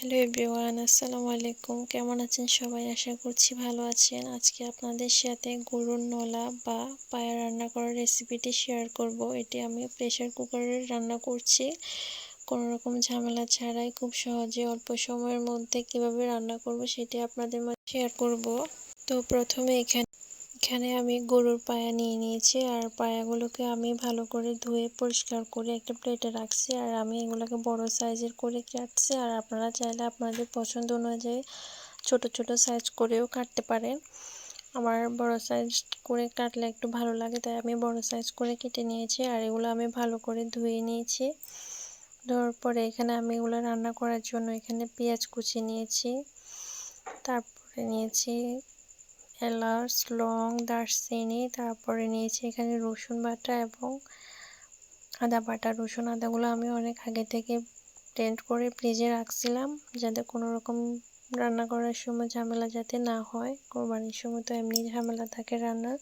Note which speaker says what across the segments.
Speaker 1: Hello everyone আসসালামু আলাইকুম। কেমন আছেন সবাই? আশা করছি ভালো আছেন। আজকে আপনাদের সাথে গরুর নলা বা পায়া রান্না করার রেসিপিটি শেয়ার করব। এটি আমি প্রেশার কুকারে রান্না করছি। কোনো রকম ঝামেলা ছাড়াই খুব সহজে অল্প সময়ের মধ্যে কীভাবে রান্না করব সেটি আপনাদের মাঝে শেয়ার করব। তো প্রথমে এখানে এখানে আমি গরুর পায়া নিয়ে নিয়েছি, আর পায়াগুলোকে আমি ভালো করে ধুয়ে পরিষ্কার করে একটা প্লেটে রাখছি, আর আমি এগুলোকে বড় সাইজের করে কাটছি, আর আপনারা চাইলে আপনাদের পছন্দ অনুযায়ী ছোট ছোট সাইজ করেও কাটতে পারেন। আমার বড় সাইজ করে কাটলে একটু ভালো লাগে, তাই আমি বড় সাইজ করে কেটে নিয়েছি, আর এগুলো আমি ভালো করে ধুয়ে নিয়েছি। ধোয়ার পরে এখানে আমি এগুলো রান্না করার জন্য এখানে পেঁয়াজ কুচি নিয়েছি, তারপরে নিয়েছি এলাচ লং দারচিনি তারপরে নিয়েছি এখানে রসুন বাটা এবং আদা বাটা। রসুন আদাগুলো আমি অনেক আগে থেকে ব্লেন্ড করে ফ্রিজে রাখছিলাম যাতে কোনো রকম রান্না করার সময় ঝামেলা যাতে না হয়। কোরবানির সময় তো এমনি ঝামেলা থাকে রান্নার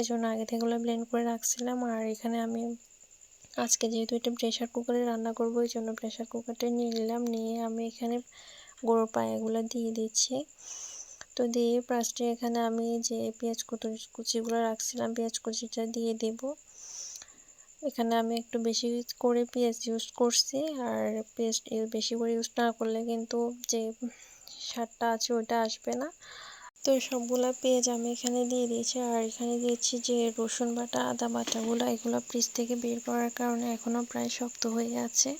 Speaker 1: এই জন্য আগে থেকেগুলো ব্লেন্ড করে রাখছিলাম। আর এখানে আমি আজকে যেহেতু এটা প্রেশার কুকারে রান্না করব এই জন্য প্রেশার কুকারটা নিয়ে নিলাম। নিয়ে আমি এখানে গরুর পায়েগুলো দিয়ে দিচ্ছি। তো দিয়ে ফার্স্টে এখানে আমি যে পেঁয়াজ কুচি কুচিগুলো রাখছিলাম, পেঁয়াজ কুচিটা দিয়ে দেব। এখানে আমি একটু বেশি করে পেঁয়াজ ইউজ করছি, আর পেস্ট বেশি করে ইউজ না করলে কিন্তু যে সারটা আছে ওটা আসবে না। তো সবগুলো পেঁয়াজ আমি এখানে দিয়ে দিয়েছি, আর এখানে দিয়েছি যে রসুন বাটা, আদা বাটাগুলো, এগুলো ফ্রিজ থেকে বের করার কারণে এখনও প্রায় শক্ত হয়ে আছে।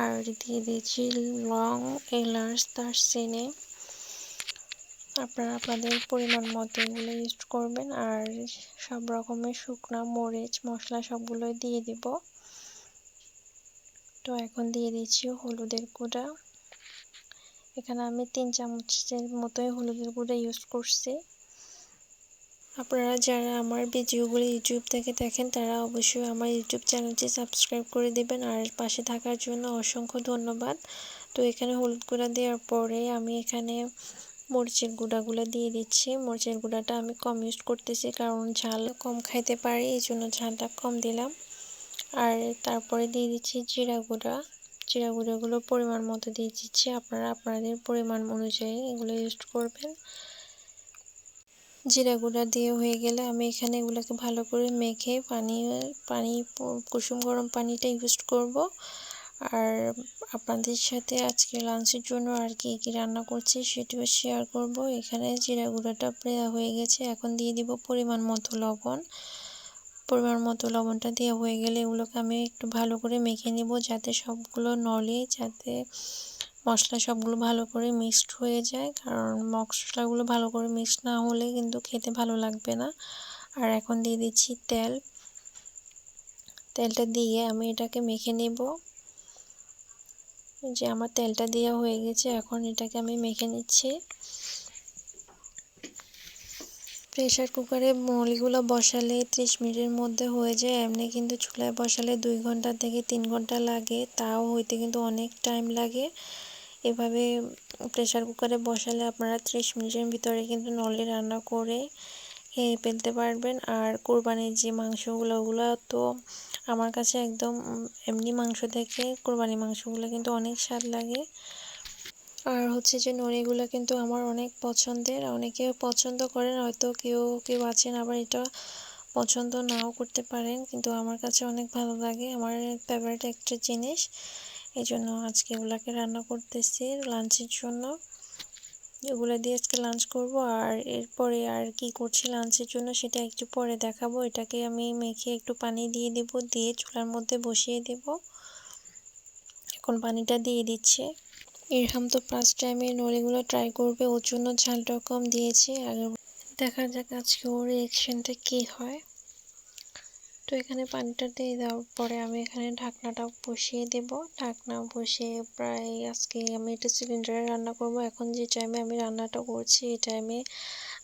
Speaker 1: আর দিয়ে দিয়েছি লং, এলাচ, দারচিনি আপনারা আপনাদের পরিমাণ মতো এগুলো ইউজ করবেন। আর সব রকমের শুকনো মরিচ, মশলা সবগুলোই দিয়ে দিব। তো এখন দিয়ে দিচ্ছি হলুদের গুঁড়া। এখানে আমি তিন চামচের মতোই হলুদের গুঁড়া ইউজ করছি। আপনারা যারা আমার ভিডিওগুলো ইউটিউব থেকে দেখেন, তারা অবশ্যই আমার ইউটিউব চ্যানেলটি সাবস্ক্রাইব করে দেবেন। আর পাশে থাকার জন্য অসংখ্য ধন্যবাদ। তো এখানে হলুদ গুঁড়া দেওয়ার পরে আমি এখানে মরিচের গুঁড়াগুলো দিয়ে দিচ্ছি। মরিচের গুঁড়াটা আমি কম ইউজ করতেছি কারণ ঝাল কম খাইতে পারি, এই জন্য ঝালটা কম দিলাম। আর তারপরে দিয়ে দিচ্ছি জিরা গুঁড়া। জিরা গুঁড়াগুলো পরিমাণ মতো দিয়ে দিচ্ছি। আপনারা আপনাদের পরিমাণ অনুযায়ী এগুলো ইউজ করবেন। জিরা গুঁড়া দিয়ে হয়ে গেলে আমি এখানে এগুলোকে ভালো করে মেখে পানি পানি, কুসুম গরম পানিটা ইউজ করব। আর আপনাদের সাথে আজকে লাঞ্চের জন্য আর কি কি রান্না করছি সেটিও শেয়ার করব। এখানে জিরা গুঁড়োটা প্রায় হয়ে গেছে। এখন দিয়ে দিব পরিমাণ মতো লবণ। পরিমাণ মতো লবণটা দেওয়া হয়ে গেলে এগুলোকে আমি একটু ভালো করে মেখে নিব যাতে সবগুলো নলে যাতে মশলা সবগুলো ভালো করে মিক্সড হয়ে যায়। কারণ মশলাগুলো ভালো করে মিক্সড না হলে কিন্তু খেতে ভালো লাগবে না। আর এখন দিয়ে দিচ্ছি তেল। তেলটা দিয়ে আমি এটাকে মেখে নেব। যে আমার তেলটা দেওয়া হয়ে গেছে, এখন এটাকে আমি মেখে নিচ্ছি। প্রেশার কুকারে মলিগুলো বসালে ত্রিশ মিনিটের মধ্যে হয়ে যায়, এমনি কিন্তু চুলায় বসালে দুই ঘণ্টা থেকে তিন ঘণ্টা লাগে, তাও হইতে কিন্তু অনেক টাইম লাগে। এভাবে প্রেশার কুকারে বসালে আপনারা ত্রিশ মিনিটের ভিতরে কিন্তু নলে রান্না করে ফেলতে পারবেন। আর কোরবানির যে মাংসগুলো, ওগুলো তো আমার কাছে একদম এমনি মাংস থেকে কোরবানি মাংসগুলো কিন্তু অনেক স্বাদ লাগে। আর হচ্ছে যে নড়িগুলো কিন্তু আমার অনেক পছন্দের। অনেকে পছন্দ করেন, হয়তো কেউ কেউ আছেন আবার এটা পছন্দ নাও করতে পারেন, কিন্তু আমার কাছে অনেক ভালো লাগে। আমার ফেভারিট একটা জিনিস। এই জন্য আজকে এগুলাকে রান্না করতেছি লাঞ্চের জন্য। এগুলো দিয়ে আজকে লাঞ্চ করব। আর এরপরে আর কি করছি লাঞ্চের জন্য সেটা একটু পরে দেখাবো। এটাকে আমি মেখে একটু পানি দিয়ে দেব, দিয়ে চুলার মধ্যে বসিয়ে দেব। এখন পানিটা দিয়ে দিচ্ছে। ইরহাম তো ফার্স্ট টাইমে নড়িগুলো ট্রাই করবে, ওর জন্য ঝালটা কম দিয়েছি। আর দেখা যাক আজকে ওর রিয়েকশনটা কী হয়। তো এখানে পানিটা দিয়ে দেওয়ার পরে আমি এখানে ঢাকনাটা বসিয়ে দেব। ঢাকনা বসিয়ে প্রায় আজকে আমি এটা সিলিন্ডারে রান্না করব। এখন যে টাইমে আমি রান্নাটা করছি, এই টাইমে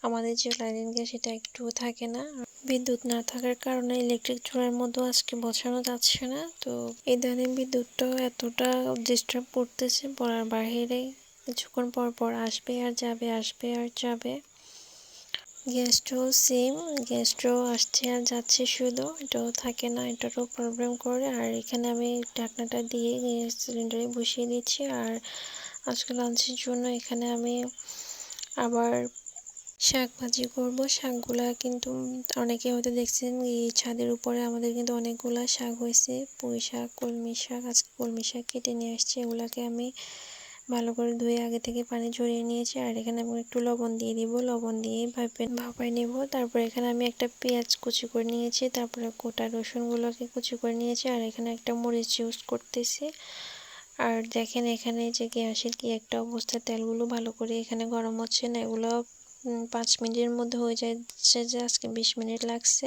Speaker 1: আমাদের যে লাইন গ্যাস সেটা একটু থাকে না। বিদ্যুৎ না থাকার কারণে ইলেকট্রিক চুলার মধ্যেও আজকে বসানো যাচ্ছে না। তো ইদানিং বিদ্যুৎটাও এতটা ডিস্টার্ব করতেছে পড়ার বাহিরে কিছুক্ষণ পর পর আসবে আর যাবে, আসবে আর যাবে। গ্যাসটাও সেম গ্যাসটাও আসছে আর যাচ্ছে শুধু। এটাও থাকে না, এটারও প্রবলেম করে। আর এখানে আমি ঢাকনাটা দিয়ে গ্যাস সিলিন্ডারে বসিয়ে দিচ্ছি। আর আজকে লাঞ্চের জন্য এখানে আমি আবার শাক ভাজি করব। শাকগুলা কিন্তু অনেকে হয়তো দেখছেন, এই ছাদের উপরে আমাদের কিন্তু অনেকগুলা শাক হয়েছে। পুঁই শাক, কলমি শাক, আজকে কলমি শাক কেটে নিয়ে আসছি। এগুলাকে আমি ভালো করে ধুয়ে আগে থেকে পানি ঝরিয়ে নিয়েছি। আর এখানে আমি একটু লবণ দিয়ে দিব। লবণ দিয়ে ভাপে ভাপাই নেব। তারপর এখানে আমি একটা পেঁয়াজ কুচি করে নিয়েছি। তারপরে গোটা রসুনগুলোকে কুচি করে নিয়েছি। আর এখানে একটা মরিচ ইউজ করতেছি। আর দেখেন এখানে যে গ্যাসের কি একটা অবস্থা। তেলগুলো ভালো করে এখানে গরম হচ্ছে না। এগুলো পাঁচ মিনিটের মধ্যে হয়ে যাচ্ছে যে আজকে বিশ মিনিট লাগছে।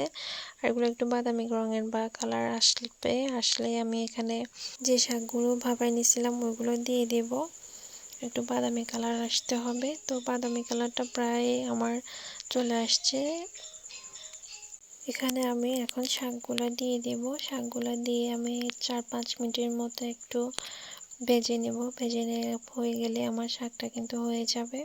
Speaker 1: আর এগুলো একটু বাদামি রঙের বা কালার আসবে আসলে আমি এখানে যে শাকগুলো ভাপাই নিয়েছিলাম ওইগুলো দিয়ে দেব। একটু বাদামি কালার আসতে হবে। তো বাদামি কালারটা প্রায় আমার চলে আসছে। এখানে আমি এখন শাকগুলো দিয়ে দেব। শাকগুলো দিয়ে আমি চার পাঁচ মিনিটের মতো একটু ভেজে নেব। ভেজে হয়ে গেলে আমার শাকটা কিন্তু হয়ে যাবে।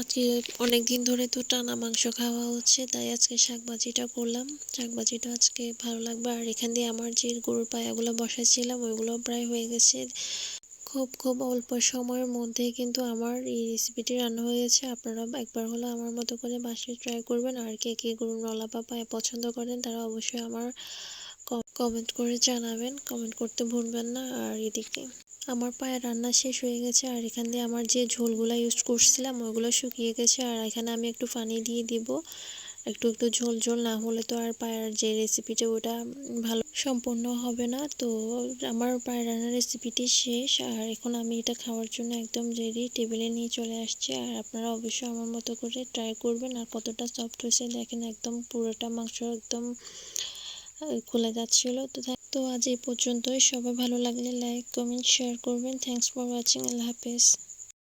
Speaker 1: আজকে অনেক দিন ধরে তো টানা মাংস খাওয়া হচ্ছে, তাই আজকে শাক ভাজিটা করলাম। শাক ভাজিটা আজকে ভালো লাগবে। আর এখান দিয়ে আমার যে গরুর পায়াগুলো বসাইছিলাম ওইগুলো প্রায় হয়ে গেছে। খুব খুব অল্প সময়ের মধ্যে কিন্তু আমার এই রেসিপিটি রান্না হয়ে গেছে। আপনারা একবার হলো আমার মতো করে বাসায় ট্রাই করবেন। আর কে কে গরুর বা পায়ে পছন্দ করেন, তারা অবশ্যই আমার কমেন্ট করে জানাবেন। কমেন্ট করতে ভুলবেন না। আর এদিকে আমার পায়ে রান্না শেষ হয়ে গেছে। আর এখান দিয়ে আমার যে ঝোলগুলো ইউজ করছিলাম ওইগুলো শুকিয়ে গেছে। আর এখানে আমি একটু পানি দিয়ে দিব। একটু একটু ঝোল ঝোল না হলে তো আর পায়ের যে রেসিপিটা ওটা ভালো সম্পূর্ণ হবে না। তো আমার পায়ের রান্নার রেসিপিটি শেষ। আর এখন আমি এটা খাওয়ার জন্য একদম রেডি টেবিলে নিয়ে চলে আসছি। আর আপনারা অবশ্যই আমার মতো করে ট্রাই করবেন। আর কতটা সফট হয়েছে দেখেন একদম পুরোটা মাংস একদম খুলে যাচ্ছিল। তো তো আজ এই পর্যন্তই। সবাই ভালো লাগলে লাইক কমেন্ট শেয়ার করবেন। থ্যাংকস ফর ওয়াচিং আল্লাহ হাফেজ।